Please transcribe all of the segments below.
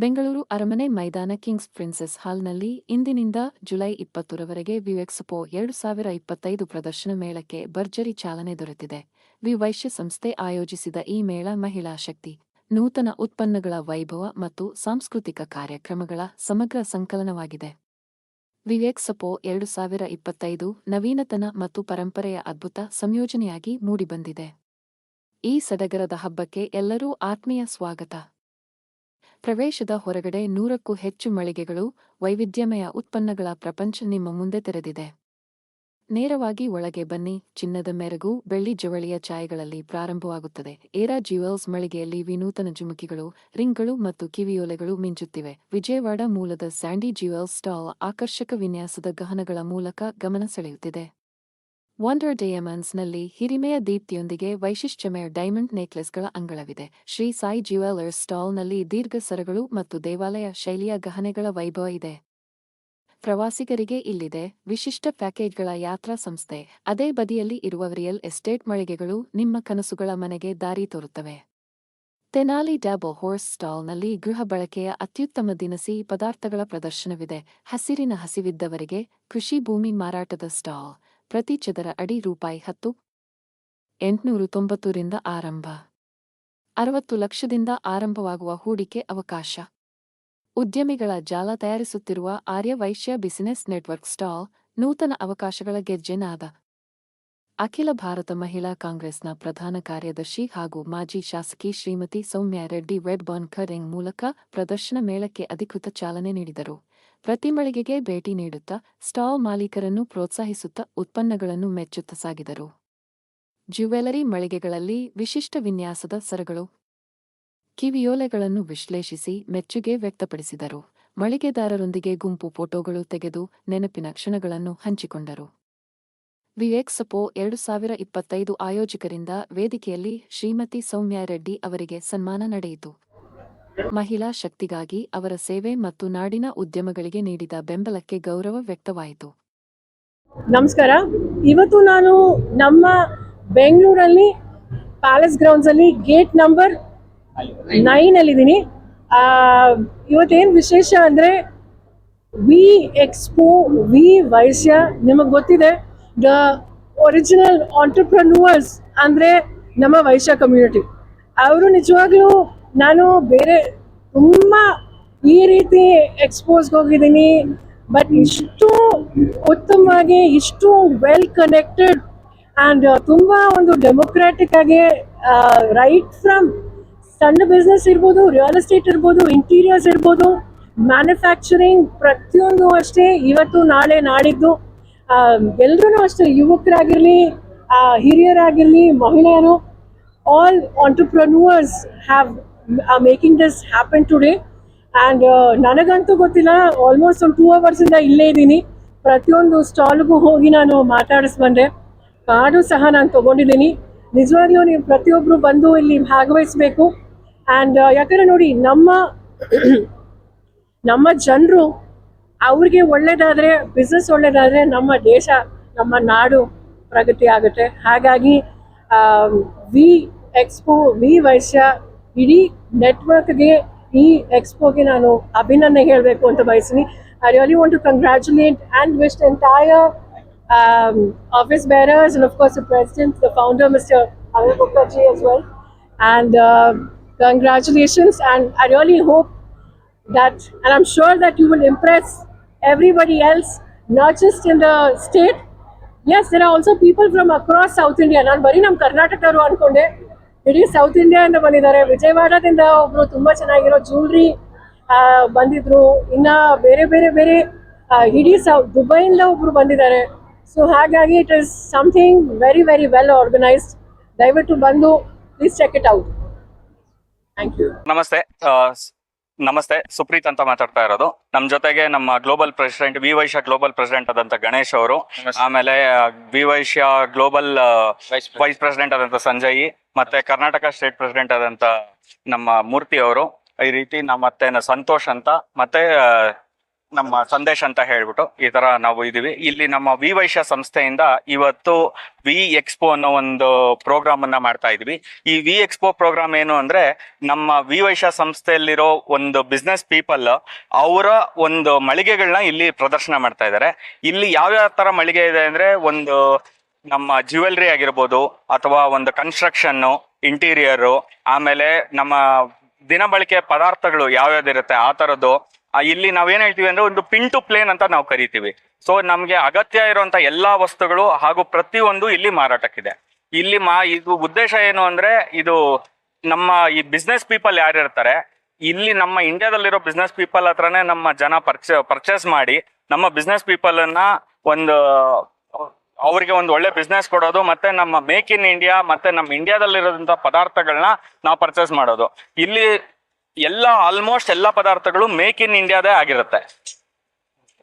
ಬೆಂಗಳೂರು ಅರಮನೆ ಮೈದಾನ Kings princess ಹಾಲ್ನಲ್ಲಿ ಇಂದಿನಿಂದ ಜುಲೈ ಇಪ್ಪತ್ತರವರೆಗೆ ವಿವೆಕ್ಸ್ಪೋ ಎರಡು ಸಾವಿರ ಇಪ್ಪತ್ತೈದು ಪ್ರದರ್ಶನ ಮೇಳಕ್ಕೆ ಭರ್ಜರಿ ಚಾಲನೆ ದೊರೆತಿದೆ. ವಿವೈಶ್ಯ ಸಂಸ್ಥೆ ಆಯೋಜಿಸಿದ ಈ ಮೇಳ ಮಹಿಳಾ ಶಕ್ತಿ, ನೂತನ ಉತ್ಪನ್ನಗಳ ವೈಭವ ಮತ್ತು ಸಾಂಸ್ಕೃತಿಕ ಕಾರ್ಯಕ್ರಮಗಳ ಸಮಗ್ರ ಸಂಕಲನವಾಗಿದೆ. ವಿವೇಕ್ಸಪೋ ಎರಡು ಸಾವಿರ ಇಪ್ಪತ್ತೈದು ನವೀನತನ ಮತ್ತು ಪರಂಪರೆಯ ಅದ್ಭುತ ಸಂಯೋಜನೆಯಾಗಿ ಮೂಡಿಬಂದಿದೆ. ಈ ಸಡಗರದ ಹಬ್ಬಕ್ಕೆ ಎಲ್ಲರೂ ಆತ್ಮೀಯ ಸ್ವಾಗತ. ಪ್ರವೇಶದ ಹೊರಗಡೆ ನೂರಕ್ಕೂ ಹೆಚ್ಚು ಮಳಿಗೆಗಳು, ವೈವಿಧ್ಯಮಯ ಉತ್ಪನ್ನಗಳ ಪ್ರಪಂಚ ನಿಮ್ಮ ಮುಂದೆ ತೆರೆದಿದೆ. ನೇರವಾಗಿ ಒಳಗೆ ಬನ್ನಿ, ಚಿನ್ನದ ಮೆರಗು, ಬೆಳ್ಳಿ ಜವಳಿಯ ಛಾಯೆಗಳಲ್ಲಿ ಪ್ರಾರಂಭವಾಗುತ್ತದೆ. ಏರಾ ಜ್ಯುವೆಲ್ಸ್ ಮಳಿಗೆಯಲ್ಲಿ ವಿನೂತನ ಜುಮುಕಿಗಳು, ರಿಂಗ್ಗಳು ಮತ್ತು ಕಿವಿಯೋಲೆಗಳು ಮಿಂಚುತ್ತಿವೆ. ವಿಜಯವಾಡ ಮೂಲದ ಸ್ಯಾಂಡಿ ಜ್ಯುವೆಲ್ಸ್ ಸ್ಟಾಲ್ ಆಕರ್ಷಕ ವಿನ್ಯಾಸದ ಗಹನಗಳ ಮೂಲಕ ಗಮನ ಸೆಳೆಯುತ್ತಿದೆ. ವಂಡರ್ ಡಯಮಂಡ್ಸ್ನಲ್ಲಿ ಹಿರಿಮೆಯ ದೀಪ್ತಿಯೊಂದಿಗೆ ವೈಶಿಷ್ಟ್ಯಮಯ ಡೈಮಂಡ್ ನೆಕ್ಲೆಸ್ಗಳ ಅಂಗಳವಿದೆ. ಶ್ರೀ ಸಾಯಿ ಜ್ಯುವೆಲರ್ಸ್ ಸ್ಟಾಲ್ನಲ್ಲಿ ದೀರ್ಘ ಸರಗಳು ಮತ್ತು ದೇವಾಲಯ ಶೈಲಿಯ ಗಹನೆಗಳ ವೈಭವ ಇದೆ. ಪ್ರವಾಸಿಗರಿಗೆ ಇಲ್ಲಿದೆ. ವಿಶಿಷ್ಟ ಪ್ಯಾಕೇಜ್ಗಳ ಯಾತ್ರಾ ಸಂಸ್ಥೆ. ಅದೇ ಬದಿಯಲ್ಲಿ ಇರುವ ರಿಯಲ್ ಎಸ್ಟೇಟ್ ಮಳಿಗೆಗಳು ನಿಮ್ಮ ಕನಸುಗಳ ಮನೆಗೆ ದಾರಿ ತೋರುತ್ತವೆ. ತೆನಾಲಿ ಡ್ಯಾಬೊ ಹೋರ್ಸ್ ಸ್ಟಾಲ್ನಲ್ಲಿ ಗೃಹ ಬಳಕೆಯ ಅತ್ಯುತ್ತಮ ದಿನಸಿ ಪದಾರ್ಥಗಳ ಪ್ರದರ್ಶನವಿದೆ. ಹಸಿರಿನ ಹಸಿವಿದ್ದವರಿಗೆ ಕೃಷಿ ಭೂಮಿ ಮಾರಾಟದ ಸ್ಟಾಲ್. ಪ್ರತಿ ಚದರ ಅಡಿ ರೂಪಾಯಿ ಹತ್ತು. ಎಂಟುನೂರು ತೊಂಬತ್ತರಿಂದ ಆರಂಭ. ಅರವತ್ತು ಲಕ್ಷದಿಂದ ಆರಂಭವಾಗುವ ಹೂಡಿಕೆ ಅವಕಾಶ. ಉದ್ಯಮಿಗಳ ಜಾಲ ತಯಾರಿಸುತ್ತಿರುವ ಆರ್ಯವೈಶ್ಯ ಬಿಸಿನೆಸ್ ನೆಟ್ವರ್ಕ್ ಸ್ಟಾಲ್ ನೂತನ ಅವಕಾಶಗಳ ಗೆಜ್ಜೆನಾದ. ಅಖಿಲ ಭಾರತ ಮಹಿಳಾ ಕಾಂಗ್ರೆಸ್ನ ಪ್ರಧಾನ ಕಾರ್ಯದರ್ಶಿ ಹಾಗೂ ಮಾಜಿ ಶಾಸಕಿ ಶ್ರೀಮತಿ ಸೌಮ್ಯಾ ರೆಡ್ಡಿ ರೆಡ್ ಖರಿಂಗ್ ಮೂಲಕ ಪ್ರದರ್ಶನ ಮೇಳಕ್ಕೆ ಅಧಿಕೃತ ಚಾಲನೆ ನೀಡಿದರು. ಪ್ರತಿ ಮಳಿಗೆಗೆ ಭೇಟಿ ನೀಡುತ್ತಾ ಸ್ಟಾಲ್ ಮಾಲೀಕರನ್ನು ಪ್ರೋತ್ಸಾಹಿಸುತ್ತಾ ಉತ್ಪನ್ನಗಳನ್ನು ಮೆಚ್ಚುತ್ತ ಸಾಗಿದರು. ಜ್ಯುವೆಲರಿ ಮಳಿಗೆಗಳಲ್ಲಿ ವಿಶಿಷ್ಟ ವಿನ್ಯಾಸದ ಸರಗಳು, ಕಿವಿಯೋಲೆಗಳನ್ನು ವಿಶ್ಲೇಷಿಸಿ ಮೆಚ್ಚುಗೆ ವ್ಯಕ್ತಪಡಿಸಿದರು. ಮಳಿಗೆದಾರರೊಂದಿಗೆ ಗುಂಪು ಫೋಟೋಗಳು ತೆಗೆದು ನೆನಪಿನ ಕ್ಷಣಗಳನ್ನು ಹಂಚಿಕೊಂಡರು. ವಿವೇಕ್ಸಪೋ ಎರಡು ಸಾವಿರ ಇಪ್ಪತ್ತೈದು ಆಯೋಜಕರಿಂದ ವೇದಿಕೆಯಲ್ಲಿ ಶ್ರೀಮತಿ ಸೌಮ್ಯ ರೆಡ್ಡಿ ಅವರಿಗೆ ಸನ್ಮಾನ ನಡೆಯಿತು. ಮಹಿಳಾ ಶಕ್ತಿಗಾಗಿ ಅವರ ಸೇವೆ ಮತ್ತು ನಾಡಿನ ಉದ್ಯಮಗಳಿಗೆ ನೀಡಿದ ಬೆಂಬಲಕ್ಕೆ ಗೌರವ ವ್ಯಕ್ತವಾಯಿತು. ನಮಸ್ಕಾರ. ಇವತ್ತು ನಾನು ನಮ್ಮ ಬೆಂಗಳೂರಲ್ಲಿ ಪ್ಯಾಲೇಸ್ ಗ್ರೌಂಡ್ಸ್ ಅಲ್ಲಿ ಗೇಟ್ ನಂಬರ್ ನೈನ್ ಅಲ್ಲಿದ್ದೀನಿ. ಇವತ್ತೇನು ವಿಶೇಷ ಅಂದ್ರೆ ವಿ ಎಕ್ಸ್ಪೋ ವಿ ವೈಶ್ಯ ನಿಮಗೆ ಗೊತ್ತಿದೆ. ದ ಒರಿಜಿನಲ್ ಆಂಟರ್ಪ್ರನ್ಯೂವರ್ಸ್ ಅಂದ್ರೆ ನಮ್ಮ ವೈಶ್ಯ ಕಮ್ಯುನಿಟಿ ಅವರು ನಿಜವಾಗ್ಲೂ ನಾನು ಬೇರೆ ತುಂಬ ಈ ರೀತಿ ಎಕ್ಸ್ಪೋಸ್ಗೆ ಹೋಗಿದ್ದೀನಿ ಬಟ್ ಇಷ್ಟು ಉತ್ತಮವಾಗಿ, ಇಷ್ಟು ವೆಲ್ ಕನೆಕ್ಟೆಡ್ ಆ್ಯಂಡ್ ತುಂಬ ಒಂದು ಡೆಮೊಕ್ರಾಟಿಕ್ ಆಗಿ ರೈಟ್ ಫ್ರಮ್ ಸಣ್ಣ ಬಿಸ್ನೆಸ್ ಇರ್ಬೋದು ರಿಯಲ್ ಎಸ್ಟೇಟ್ ಇರ್ಬೋದು ಇಂಟೀರಿಯರ್ಸ್ ಇರ್ಬೋದು ಮ್ಯಾನುಫ್ಯಾಕ್ಚರಿಂಗ್ ಪ್ರತಿಯೊಂದು ಅಷ್ಟೇ ಇವತ್ತು, ನಾಳೆ ನಾಡಿದ್ದು ಎಲ್ಲರೂ ಅಷ್ಟೇ ಯುವಕರಾಗಿರಲಿ ಹಿರಿಯರಾಗಿರಲಿ, ಮಹಿಳೆಯರು all entrepreneurs have are making this happen today and ನನಗಂತೂ ಗೊತ್ತಿಲ್ಲ ಆಲ್ಮೋಸ್ಟ್ ಒಂದು ಟೂ ಅವರ್ಸಿಂದ ಇಲ್ಲೇ ಇದ್ದೀನಿ. ಪ್ರತಿಯೊಂದು ಸ್ಟಾಲ್ಗೂ ಹೋಗಿ ನಾನು ಮಾತಾಡಿಸ್ ಬಂದೆ ಕಾರ್ಡು ಸಹ ನಾನು ತೊಗೊಂಡಿದ್ದೀನಿ. ನಿಜವಾಗ್ಲೂ ನೀವು ಪ್ರತಿಯೊಬ್ಬರು ಬಂದು ಇಲ್ಲಿ ಭಾಗವಹಿಸಬೇಕು. ಆ್ಯಂಡ್ ಯಾಕಂದರೆ ನೋಡಿ, ನಮ್ಮ ನಮ್ಮ ಜನರು ಅವ್ರಿಗೆ ಒಳ್ಳೇದಾದರೆ ಬಿಸ್ನೆಸ್ ಒಳ್ಳೇದಾದರೆ ನಮ್ಮ ದೇಶ, ನಮ್ಮ ನಾಡು ಪ್ರಗತಿ ಆಗುತ್ತೆ. ಹಾಗಾಗಿ ವಿ ಎಕ್ಸ್ಪೋ ವಿ ವೈಶ್ಯ ಇಡೀ ನೆಟ್ವರ್ಕ್ಗೆ ಈ ಎಕ್ಸ್ಪೋಗೆ ನಾನು ಅಭಿನಂದನೆ ಹೇಳಬೇಕು ಅಂತ ಬಯಸ್ತೀನಿ I really want to congratulate and wish entire office bearers and of course the president, the founder, Mr. Anil Mukherjee as well. And uh, congratulations and I really hope that and i'm sure that you will impress everybody else not just in the state yes there are also people from across south india ನಾನು ಬರೀ ನಮ್ಮ ಕರ್ನಾಟಕದವರು ಅನ್ಕೊಂಡೆ ಇಡೀ south India ಅಂತ ಬಂದಿದ್ದಾರೆ. ವಿಜಯವಾಡದಿಂದ ಒಬ್ರು ತುಂಬಾ ಚೆನ್ನಾಗಿರೋ ಜ್ಯುವೆಲ್ರಿ ಬಂದಿದ್ರು. ಇನ್ನ ಬೇರೆ ಬೇರೆ ಬೇರೆ ಇಡೀ ಸೌ ದುಬೈಯಿಂದ ಒಬ್ರು ಬಂದಿದ್ದಾರೆ. ಸೊ ಹಾಗಾಗಿ it is something very very well organised ದಯವಿಟ್ಟು ಬಂದು please check it out thank you ನಮಸ್ತೆ. ನಮಸ್ತೆ ಸುಪ್ರೀತ್ ಅಂತ ಮಾತಾಡ್ತಾ ಇರೋದು. ನಮ್ ಜೊತೆಗೆ ನಮ್ಮ global president V Vaishya global president ಆದಂತ ಗಣೇಶ್ ಅವರು ಆಮೇಲೆ V Vaishya global vice president ಆದಂತ ಸಂಜಯ್ ಮತ್ತೆ ಕರ್ನಾಟಕ ಸ್ಟೇಟ್ ಪ್ರೆಸಿಡೆಂಟ್ ಆದಂತ ನಮ್ಮ ಮೂರ್ತಿ ಅವರು. ಈ ರೀತಿ ನಮ್ಮ ಮತ್ತೆ ಸಂತೋಷ್ ಅಂತ ಮತ್ತೆ ನಮ್ಮ ಸಂದೇಶ ಅಂತ ಹೇಳ್ಬಿಟ್ಟು ಈ ತರ ನಾವು ಇದೀವಿ ಇಲ್ಲಿ ನಮ್ಮ ವಿ ವೈಶ್ಯ ಸಂಸ್ಥೆಯಿಂದ ಇವತ್ತು ವಿ ಎಕ್ಸ್ಪೋ ಅನ್ನೋ ಒಂದು ಪ್ರೋಗ್ರಾಮ್ ಅನ್ನ ಮಾಡ್ತಾ ಇದೀವಿ ಈ ವಿ ಎಕ್ಸ್ಪೋ ಪ್ರೋಗ್ರಾಮ್ ಏನು ಅಂದ್ರೆ ನಮ್ಮ ವಿ ವೈಶ್ಯ ಸಂಸ್ಥೆಯಲ್ಲಿರೋ ಒಂದು ಬಿಸ್ನೆಸ್ ಪೀಪಲ್ ಅವರ ಒಂದು ಮಳಿಗೆಗಳನ್ನ ಇಲ್ಲಿ ಪ್ರದರ್ಶನ ಮಾಡ್ತಾ ಇದ್ದಾರೆ. ಇಲ್ಲಿ ಯಾವ್ಯಾವ ತರ ಮಳಿಗೆ ಇದೆ ಅಂದ್ರೆ ಒಂದು ನಮ್ಮ ಜ್ಯುವೆಲ್ರಿ ಆಗಿರ್ಬೋದು ಅಥವಾ ಒಂದು ಕನ್ಸ್ಟ್ರಕ್ಷನ್ ಇಂಟೀರಿಯರ್ ಆಮೇಲೆ ನಮ್ಮ ದಿನಬಳಕೆ ಪದಾರ್ಥಗಳು ಯಾವ್ಯಾವ್ದಿರುತ್ತೆ, ಆ ತರದ್ದು ಇಲ್ಲಿ ನಾವೇನ್ ಹೇಳ್ತೀವಿ ಅಂದ್ರೆ ಒಂದು ಪಿನ್ ಟು ಪ್ಲೇನ್ ಅಂತ ನಾವು ಕರಿತೀವಿ. ಸೊ ನಮ್ಗೆ ಅಗತ್ಯ ಇರುವಂತ ಎಲ್ಲಾ ವಸ್ತುಗಳು ಹಾಗೂ ಪ್ರತಿಯೊಂದು ಇಲ್ಲಿ ಮಾರಾಟಕ್ಕಿದೆ. ಇಲ್ಲಿ ಮಾ, ಇದು ಉದ್ದೇಶ ಏನು ಅಂದ್ರೆ ಇದು ನಮ್ಮ ಈ ಬಿಸ್ನೆಸ್ ಪೀಪಲ್ ಯಾರಿರ್ತಾರೆ ಇಲ್ಲಿ ನಮ್ಮ ಇಂಡಿಯಾದಲ್ಲಿರೋ ಬಿಸ್ನೆಸ್ ಪೀಪಲ್ ಹತ್ರನೇ ನಮ್ಮ ಜನ ಪರ್ಚೇ ಪರ್ಚೇಸ್ ಮಾಡಿ ನಮ್ಮ ಬಿಸ್ನೆಸ್ ಪೀಪಲ್ ಅನ್ನ ಒಂದು, ಅವರಿಗೆ ಒಂದು ಒಳ್ಳೆ ಬಿಸ್ನೆಸ್ ಕೊಡೋದು ಮತ್ತೆ ನಮ್ಮ ಮೇಕ್ ಇನ್ ಇಂಡಿಯಾ ಮತ್ತೆ ನಮ್ಮ ಇಂಡಿಯಾದಲ್ಲಿರೋದಂತ ಪದಾರ್ಥಗಳನ್ನ ನಾವು ಪರ್ಚೇಸ್ ಮಾಡೋದು. ಇಲ್ಲಿ ಎಲ್ಲ ಆಲ್ಮೋಸ್ಟ್ ಎಲ್ಲ ಪದಾರ್ಥಗಳು ಮೇಕ್ ಇನ್ ಇಂಡಿಯಾದೇ ಆಗಿರುತ್ತೆ.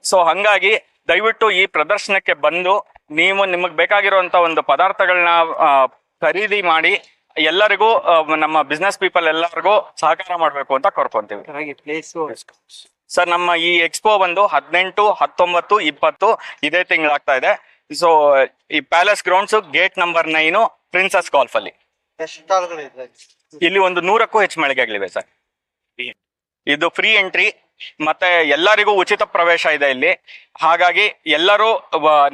ಸೊ ಹಂಗಾಗಿ ದಯವಿಟ್ಟು ಈ ಪ್ರದರ್ಶನಕ್ಕೆ ಬಂದು ನೀವು ನಿಮಗೆ ಬೇಕಾಗಿರುವಂತ ಒಂದು ಪದಾರ್ಥಗಳನ್ನ ಖರೀದಿ ಮಾಡಿ ಎಲ್ಲರಿಗೂ ನಮ್ಮ ಬಿಸ್ನೆಸ್ ಪೀಪಲ್ ಎಲ್ಲರಿಗೂ ಸಹಕಾರ ಮಾಡಬೇಕು ಅಂತ ಕೋರ್ಕೊಂತೀವಿ. ಸರ್ ನಮ್ಮ ಈ ಎಕ್ಸ್ಪೋ ಬಂದು ಹದಿನೆಂಟು ಹತ್ತೊಂಬತ್ತು ಇಪ್ಪತ್ತು ಇದೇ ತಿಂಗಳಾಗ್ತಾ ಇದೆ. ಸೊ ಈ palace grounds gate number nine princess golf ಅಲ್ಲಿ. ಇಲ್ಲಿ ಒಂದು ನೂರಕ್ಕೂ ಹೆಚ್ಚು ಮಳಿಗೆಗಳಿವೆ ಸರ್. ಇದು ಫ್ರೀ ಎಂಟ್ರಿ ಮತ್ತೆ ಎಲ್ಲರಿಗೂ ಉಚಿತ ಪ್ರವೇಶ ಇದೆ ಇಲ್ಲಿ. ಹಾಗಾಗಿ ಎಲ್ಲರೂ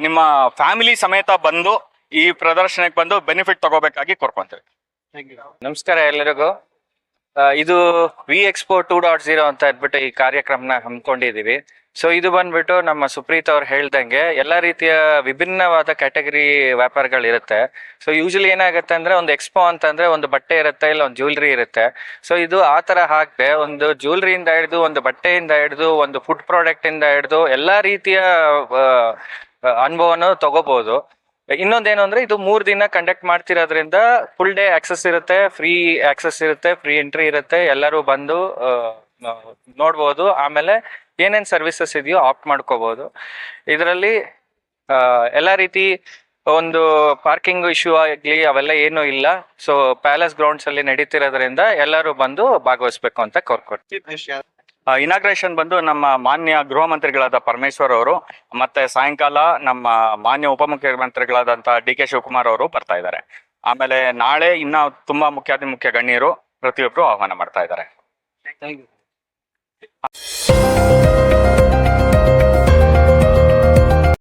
ನಿಮ್ಮ ಫ್ಯಾಮಿಲಿ ಸಮೇತ ಬಂದು ಈ ಪ್ರದರ್ಶನಕ್ಕೆ ಬಂದು ಬೆನಿಫಿಟ್ ತಗೋಬೇಕಾಗಿ ಕೋರ್ಕೊಂತೀವಿ. ನಮಸ್ಕಾರ ಎಲ್ಲರಿಗೂ. ಇದು V expo two dot zero ಅಂತ ಹೇಳ್ಬಿಟ್ಟು ಈ ಕಾರ್ಯಕ್ರಮನ ಹಮ್ಮಿಕೊಂಡಿದೀವಿ ಸೊ ಇದು ಬಂದ್ಬಿಟ್ಟು ನಮ್ಮ ಸುಪ್ರೀತ್ ಅವ್ರು ಹೇಳ್ದಂಗೆ ಎಲ್ಲ ರೀತಿಯ ವಿಭಿನ್ನವಾದ ಕ್ಯಾಟಗರಿ ವ್ಯಾಪಾರಗಳಿರುತ್ತೆ ಸೊ ಯೂಶಲಿ ಏನಾಗುತ್ತೆ ಅಂದ್ರೆ ಒಂದು ಎಕ್ಸ್ಪೋ ಅಂತಂದ್ರೆ ಒಂದು ಬಟ್ಟೆ ಇರುತ್ತೆ ಇಲ್ಲ ಒಂದು ಜ್ಯುವೆಲ್ರಿ ಇರುತ್ತೆ. ಸೊ ಇದು ಆ ತರ ಹಾಕದೆ ಒಂದು ಜ್ಯುವೆಲ್ರಿಯಿಂದ ಹಿಡಿದು ಒಂದು ಬಟ್ಟೆಯಿಂದ ಹಿಡಿದು ಒಂದು ಫುಡ್ ಪ್ರಾಡಕ್ಟ್ ಇಂದ ಹಿಡಿದು ಎಲ್ಲಾ ರೀತಿಯ ಅನುಭವನೂ ತಗೋಬಹುದು ಇನ್ನೊಂದೇನು ಅಂದ್ರೆ ಇದು ಮೂರ್ ದಿನ ಕಂಡಕ್ಟ್ ಮಾಡ್ತಿರೋದ್ರಿಂದ ಫುಲ್ ಡೇ ಆಕ್ಸೆಸ್ ಇರುತ್ತೆ ಫ್ರೀ ಆಕ್ಸೆಸ್ ಇರುತ್ತೆ ಫ್ರೀ ಎಂಟ್ರಿ ಇರುತ್ತೆ, ಎಲ್ಲರೂ ಬಂದು ನೋಡ್ಬೋದು. ಆಮೇಲೆ ಏನೇನ್ ಸರ್ವಿಸಸ್ ಇದೆಯೋ ಆಪ್ಟ್ ಮಾಡ್ಕೋಬಹುದು ಇದರಲ್ಲಿ ಎಲ್ಲ ರೀತಿ ಒಂದು ಪಾರ್ಕಿಂಗ್ ಇಶ್ಯೂ ಆಗಲಿ ಅವೆಲ್ಲ ಏನೂ ಇಲ್ಲ. ಸೊ ಪ್ಯಾಲೇಸ್ ಗ್ರೌಂಡ್ಸ್ ಅಲ್ಲಿ ನಡೀತಿರೋದ್ರಿಂದ ಎಲ್ಲರೂ ಬಂದು ಭಾಗವಹಿಸ್ಬೇಕು ಅಂತ ಕೋರ್ಕೊಡ್ತೀವಿ. ಇನಾಗ್ರೇಷನ್ ಬಂದು ನಮ್ಮ ಮಾನ್ಯ ಗೃಹ ಮಂತ್ರಿಗಳಾದ ಪರಮೇಶ್ವರ್ ಅವರು, ಮತ್ತೆ ಸಾಯಂಕಾಲ ನಮ್ಮ ಮಾನ್ಯ ಉಪಮುಖ್ಯಮಂತ್ರಿಗಳಾದಂತಹ ಡಿ ಕೆ ಶಿವಕುಮಾರ್ ಅವರು ಬರ್ತಾ ಇದ್ದಾರೆ. ಆಮೇಲೆ ನಾಳೆ ಇನ್ನ ತುಂಬಾ ಮುಖ್ಯಾತಿ ಮುಖ್ಯ ಗಣ್ಯರು, ಪ್ರತಿಯೊಬ್ರು ಆಹ್ವಾನ ಮಾಡ್ತಾ ಇದ್ದಾರೆ. Bye.